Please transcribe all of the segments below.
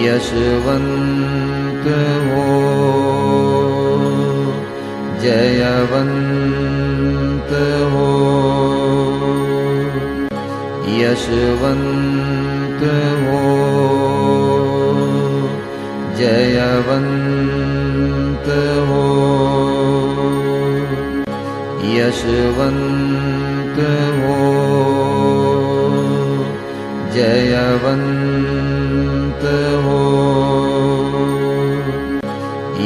यशवन्त हो जयवन्त हो यशवन्त हो जयवन्त हो यशवन्त हो जयवन्त हो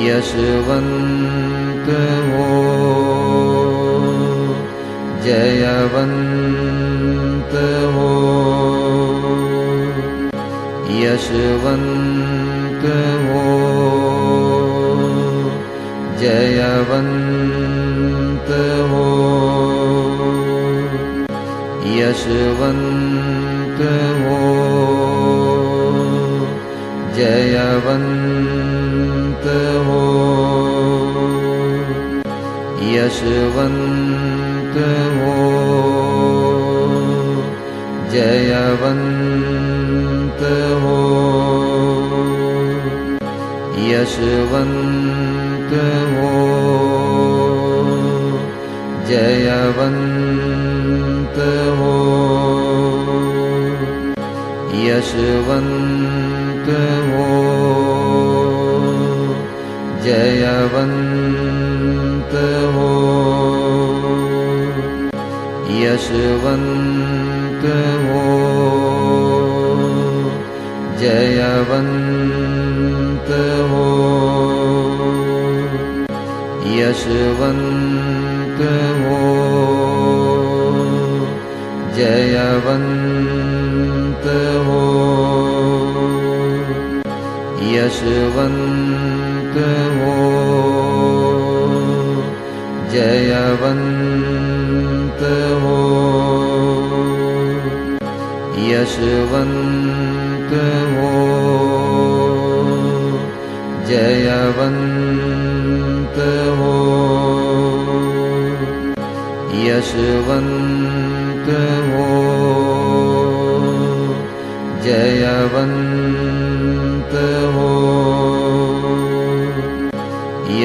यशवन्त हो जयवन्त हो यशवन्त हो जयवन्त हो यशवन्त हो जयवन्त हो। यशवन्त हो। जयवन्त हो। यशवन्त हो। जयवन्त हो। यशवन्त हो जयवन्त यशवन्त यशवन्त हो जयवन्त यशवन्त हो जयवन्त हो यशवन्त हो जयवन्त हो यशवन्त हो जयवन्त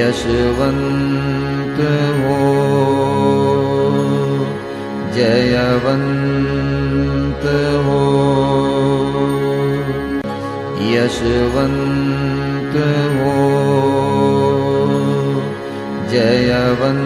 यशवन्त हो जयवन्त हो यशवन्त हो जयवन्त